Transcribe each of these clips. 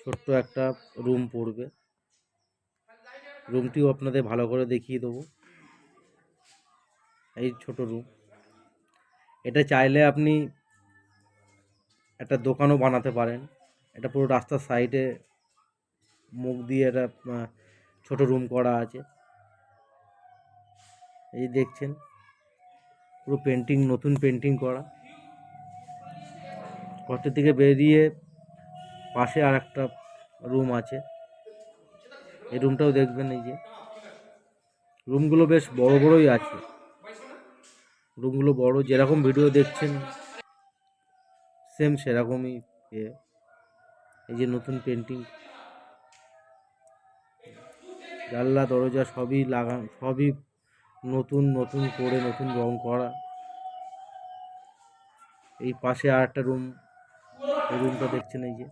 ছোট্ট একটা রুম পড়বে। রুমটিও আপনাদের ভালো করে দেখিয়ে দেবো। এই ছোট রুম এটা চাইলে আপনি একটা দোকানও বানাতে পারেন। এটা পুরো রাস্তার সাইডে মুখ দিয়ে একটা ছোট রুম করা আছে। এই দেখছেন, পুরো পেন্টিং নতুন পেন্টিং করা। ঘরটা থেকে বেরিয়ে পাশে আর একটা রুম আছে। এই রুমটাও দেখবেন এই যে। রুমগুলো বেশ বড় বড়ই আছে। রুমগুলো বড়, যেরকম ভিডিও দেখছেন সেম সেরকমই এই যে নতুন পেন্টিং জানলা, দরজা সবই লাগানো সবই নতুন নতুন করে, নতুন রং করা। এই পাশে আর একটা রুম রুমটা দেখছেন এই যে।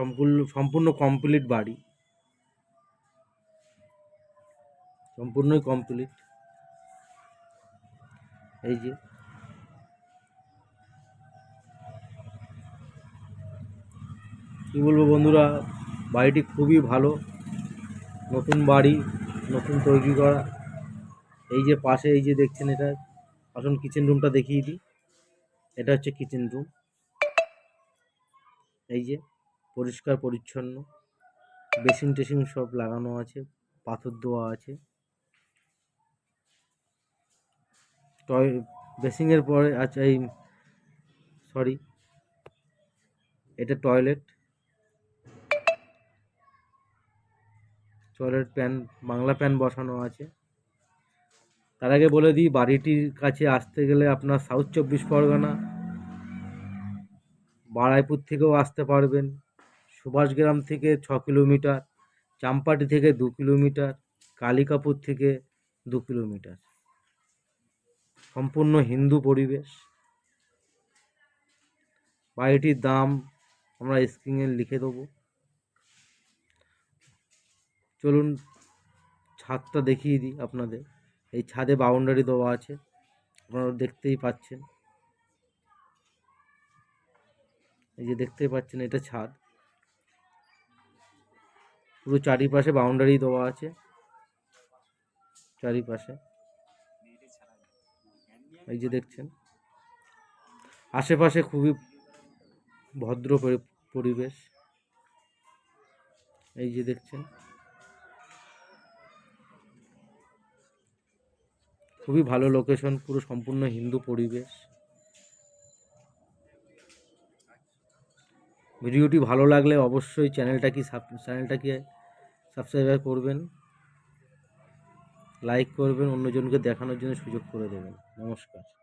সম্পূর্ণ সম্পূর্ণ কমপ্লিট বাড়ি। সম্পূর্ণই কমপ্লিট এই যে। কি বলব বন্ধুরা, বাড়িটি খুবই ভালো। নতুন বাড়ি, নতুন তৈরি করা। এই যে পাশে, এই যে দেখছেন এটা, আসুন কিচেন রুমটা দেখিয়ে দিই। এটা হচ্ছে কিচেন রুম এই যে। পরিষ্কার, পরিচ্ছন্ন। বেসিন টেসিন সব লাগানো আছে, পাথর দেওয়া আছে। টয় বেসিংয়ের পরে আচ্ছা এই, সরি, এটা toilet. Toilet pan, Bangla pan বসানো আছে। তার আগে বলে দিই, বাড়িটির কাছে আসতে গেলে আপনার সাউথ চব্বিশ পরগনা, বারাইপুর থেকেও আসতে পারবেন। সুভাষগ্রাম থেকে ছ কিলোমিটার, চাম্পাটি থেকে দু কিলোমিটার, কালিকাপুর থেকে দু কিলোমিটার। সম্পূর্ণ হিন্দু পরিবেশ। বাড়িটির দাম আমরা স্ক্রিনে লিখে দেবো। চলুন ছাদটা দেখিয়ে দিই আপনাদের। এই ছাদে বাউন্ডারি দেওয়া আছে। আপনারা দেখতেই পাচ্ছেন। এই যে দেখতেই পাচ্ছেন, এটা ছাদ। পুরো চারিপাশে বাউন্ডারি দেওয়া আছে। চারিপাশে। এই যে দেখছেন, আশেপাশে খুবই ভদ্র পরিবেশ। এই যে দেখছেন, খুবই ভালো লোকেশন পুরো সম্পূর্ণ হিন্দু পরিবেশ। ভিডিওটি ভালো লাগলে অবশ্যই চ্যানেলটাকে সাব- চ্যানেলটাকে সাবস্ক্রাইব করবেন, লাইক করবেন, অন্যজনকে দেখানোর জন্য সুযোগ করে দেবেন। নমস্কার।